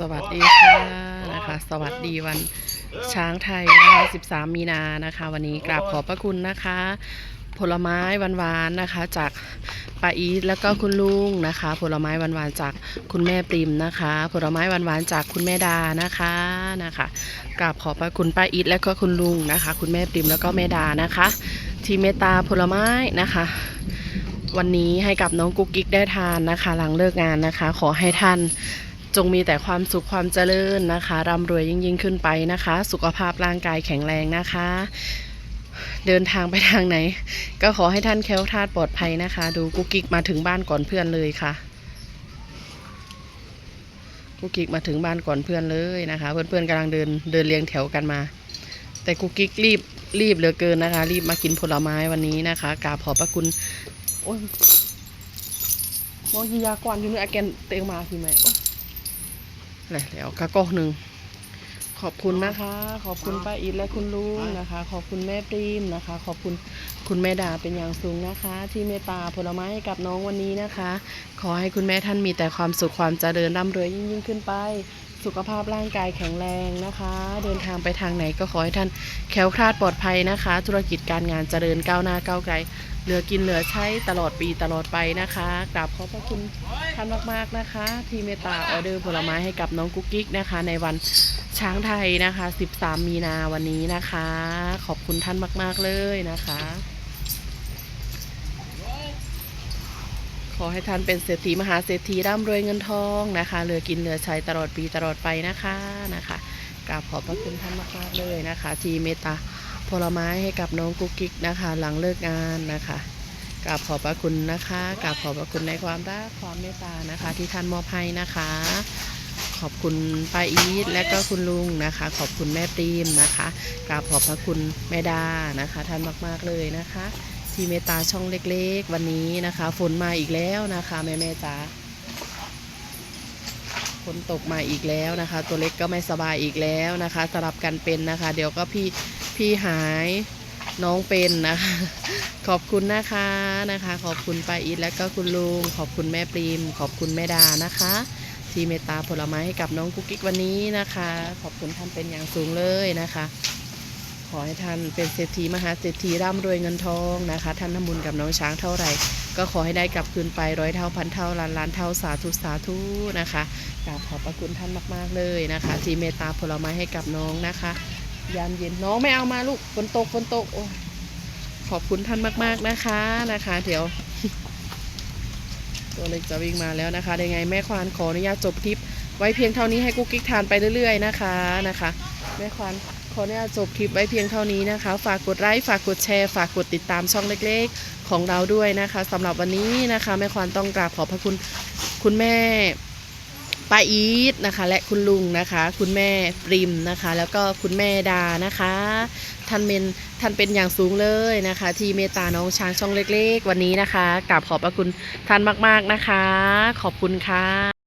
สวัสดีค่ะนะคะ สวัสดีวันช้างไทยนะคะ13 มีนานะคะ วันนี้กราบขอบพระคุณนะคะ ผลไม้หวานๆนะคะ จากป้าอีทแล้วก็คุณลุงนะคะ ผลไม้หวานๆจากคุณแม่ปริมนะคะ ผลไม้หวานๆจากคุณแม่ดานะคะนะคะกราบขอบพระคุณป้าอีทแล้วก็คุณลุงนะคะ คุณแม่ปริมแล้วก็แม่ดานะคะ ที่เมตตาผลไม้นะคะวันนี้ให้กับน้องกุ๊กกิ๊กได้ทานนะคะ หลังเลิกงานนะคะ ขอให้ท่าน จงมีแต่ความสุขความเจริญนะคะร่ำรวยยิ่งยิ่งขึ้นไปนะคะ สุขภาพร่างกายแข็งแรงนะคะ เดินทางไปทางไหน ก็ขอให้ท่านแค้วคลาดปลอดภัยนะคะ ดูกุ๊กกิ๊กมาถึงบ้านก่อนเพื่อนเลยค่ะกุ๊กกิ๊กมาถึงบ้านก่อนเพื่อนเลยนะคะ เพื่อนๆกำลังเดินเดินเรียงแถวกันมา แต่กุ๊กกิ๊กรีบรีบเหลือเกินนะคะ รีบมากินผลไม้วันนี้นะคะกราบขอบพระคุณโอ้ยมองยียากวนอยู่ในอแกนเตงมาพี่ไหมโอ๊ย แหละแล้วกระก็หนึ่งขอบคุณนะคะ ขอบคุณป้าอีทและคุณลุงนะคะ ขอบคุณแม่ปรีมนะคะ ขอบคุณคุณแม่ดาเป็นอย่างสูงนะคะ ที่เมตตาผลไม้ให้กับน้องวันนี้นะคะ ขอให้คุณแม่ท่านมีแต่ความสุขความเจริญร่ำรวยยิ่งยิ่งขึ้นไป สุขภาพร่างกายแข็งแรงนะคะ เดินทางไปทางไหนก็ขอให้ท่านแคล้วคลาดปลอดภัยนะคะ ธุรกิจการงานเจริญก้าวหน้าก้าวไกล เหลือกินเหลือใช้ตลอดปีตลอดไปนะคะกราบขอบพระคุณท่านมากๆนะคะ ที่เมตตาออเดอร์ผลไม้ให้กับน้องกุ๊กกิ๊กนะคะ ในวันช้างไทยนะคะ 13 มีนาวันนี้นะคะ ขอบคุณท่านมาก ๆเลยนะคะ ขอให้ท่านเป็นเศรษฐีมหาเศรษฐีร่ำรวยเงินทองนะคะ เหลือกินเหลือใช้ตลอดปีตลอดไปนะคะนะคะกราบขอบพระคุณท่านมากๆเลยนะคะ ที่เมตตา ผลไม้ให้กับน้องกุ๊กกิ๊กนะคะ หลังเลิกงานนะคะกราบขอบพระคุณนะคะกราบขอบพระคุณในความรักความเมตตานะคะ ที่ท่านมอบให้นะคะ ขอบคุณป้าอีทและก็คุณลุงนะคะ ขอบคุณแม่ปรีมนะคะกราบขอบพระคุณแม่ดานะคะ ท่านมากๆเลยนะคะ ที่เมตตาช่องเล็กๆ วันนี้นะคะฝนมาอีกแล้วนะคะแม่แม่จ๋าฝนตกมาอีกแล้วนะคะ ตัวเล็กก็ไม่สบายอีกแล้วนะคะ สลับกันเป็นนะคะ เดี๋ยวก็พี่ พี่หายน้องเป็นนะคะ ขอบคุณนะคะนะคะ ขอบคุณป้าอีทและก็คุณลุง ขอบคุณแม่ปรีมขอบคุณแม่ดานะคะ ที่เมตตาผลไม้ให้กับน้องกุ๊กกิ๊กวันนี้นะคะ ขอบคุณท่านเป็นอย่างสูงเลยนะคะ ขอให้ท่านเป็นเศรษฐีมหาเศรษฐีร่ำรวยเงินทองนะคะ ท่านทำบุญกับน้องช้างเท่าไหร่ ก็ขอให้ได้กลับคืนไปร้อยเท่าพันเท่าล้านล้านเท่าสาธุสาธุนะคะกราบขอบพระคุณท่านมาก ๆเลยนะคะ ที่เมตตาผลไม้ให้กับน้องนะคะ ยามเย็นน้องไม่เอามาลูกฝนตกฝนตกโอ้ขอบคุณท่านมาก ๆนะคะนะคะ เดี๋ยว ตัวเล็กจะวิ่งมาแล้วนะคะยังไงแม่ควานขออนุญาตจบคลิป ไว้เพียงเท่านี้ให้กุ๊กกิ๊กทานไปเรื่อยๆนะคะนะคะ แม่ควานขออนุญาตจบคลิปไว้เพียงเท่านี้นะคะ ฝากกดไลค์ฝากกดแชร์ ฝากกดติดตามช่องเล็กๆ ของเราด้วยนะคะสำหรับวันนี้นะคะ แม่ควานต้องกราบขอบพระคุณคุณแม่ ป้าอีทนะคะ และคุณลุงนะคะ คุณแม่ปริมนะคะ แล้วก็คุณแม่ดานะคะ ท่านเป็นท่านเป็นอย่างสูงเลยนะคะ ที่เมตตาน้องช้างช่องเล็ก ๆ วันนี้นะคะกราบขอบพระคุณท่านมากๆนะคะ ขอบคุณค่ะ